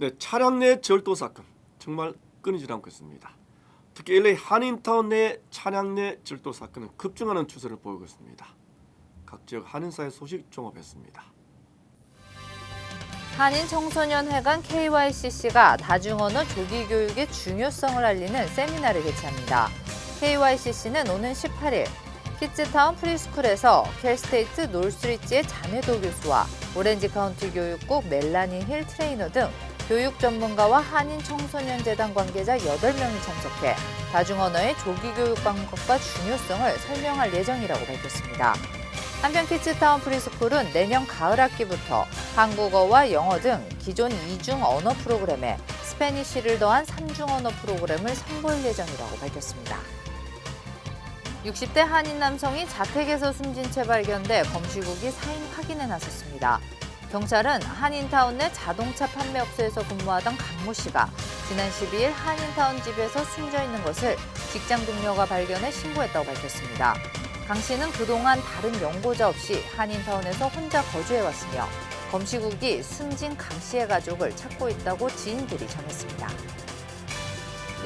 네, 차량 내 절도 사건 정말 끊이지 않고 있습니다. 특히 LA 한인타운 내 차량 내 절도 사건은 급증하는 추세를 보이고 있습니다. 각 지역 한인사회 소식 종합했습니다. 한인 청소년회관 KYCC가 다중언어 조기 교육의 중요성을 알리는 세미나를 개최합니다. KYCC는 오는 18일 키즈타운 프리스쿨에서 켈스테이트 놀스리지의 잔해도 교수와 오렌지 카운티 교육국 멜라니 힐 트레이너 등 교육 전문가와 한인 청소년 재단 관계자 8명이 참석해 다중 언어의 조기 교육 방법과 중요성을 설명할 예정이라고 밝혔습니다. 한편 키즈타운 프리스쿨은 내년 가을 학기부터 한국어와 영어 등 기존 이중 언어 프로그램에 스페니쉬를 더한 삼중 언어 프로그램을 선보일 예정이라고 밝혔습니다. 60대 한인 남성이 자택에서 숨진 채 발견돼 검시국이 사인 확인에 나섰습니다. 경찰은 한인타운 내 자동차 판매업소에서 근무하던 강모 씨가 지난 12일 한인타운 집에서 숨져 있는 것을 직장 동료가 발견해 신고했다고 밝혔습니다. 강 씨는 그동안 다른 연고자 없이 한인타운에서 혼자 거주해왔으며 검시국이 숨진 강 씨의 가족을 찾고 있다고 지인들이 전했습니다.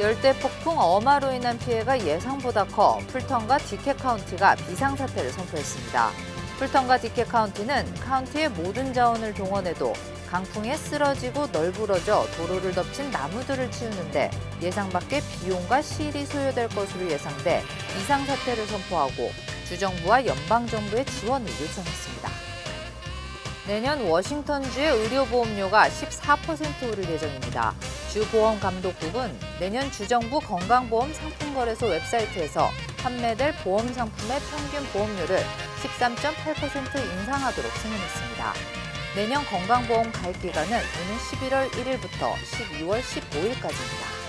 열대 폭풍 어마로 인한 피해가 예상보다 커 풀턴과 디케 카운티가 비상사태를 선포했습니다. 풀턴과 디케 카운티는 카운티의 모든 자원을 동원해도 강풍에 쓰러지고 널브러져 도로를 덮친 나무들을 치우는데 예상 밖의 비용과 시일이 소요될 것으로 예상돼 비상사태를 선포하고 주정부와 연방 정부의 지원을 요청했습니다. 내년 워싱턴주의 의료보험료가 14% 오를 예정입니다. 주 보험감독국은 내년 주정부 건강보험 상품거래소 웹사이트에서 판매될 보험 상품의 평균 보험료를 13.8% 인상하도록 승인했습니다. 내년 건강보험 가입 기간은 오는 11월 1일부터 12월 15일까지입니다.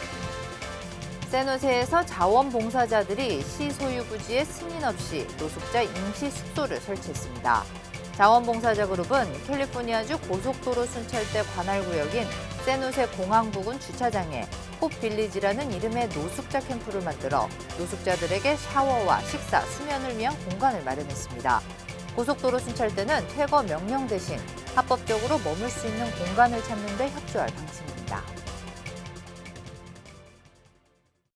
세노세에서 자원봉사자들이 시 소유 부지에 승인 없이 노숙자 임시 숙소를 설치했습니다. 자원봉사자 그룹은 캘리포니아주 고속도로 순찰대 관할 구역인 세노세 공항 부근 주차장에 홉 빌리지라는 이름의 노숙자 캠프를 만들어 노숙자들에게 샤워와 식사, 수면을 위한 공간을 마련했습니다. 고속도로 순찰대는 퇴거 명령 대신 합법적으로 머물 수 있는 공간을 찾는 데 협조할 방침입니다.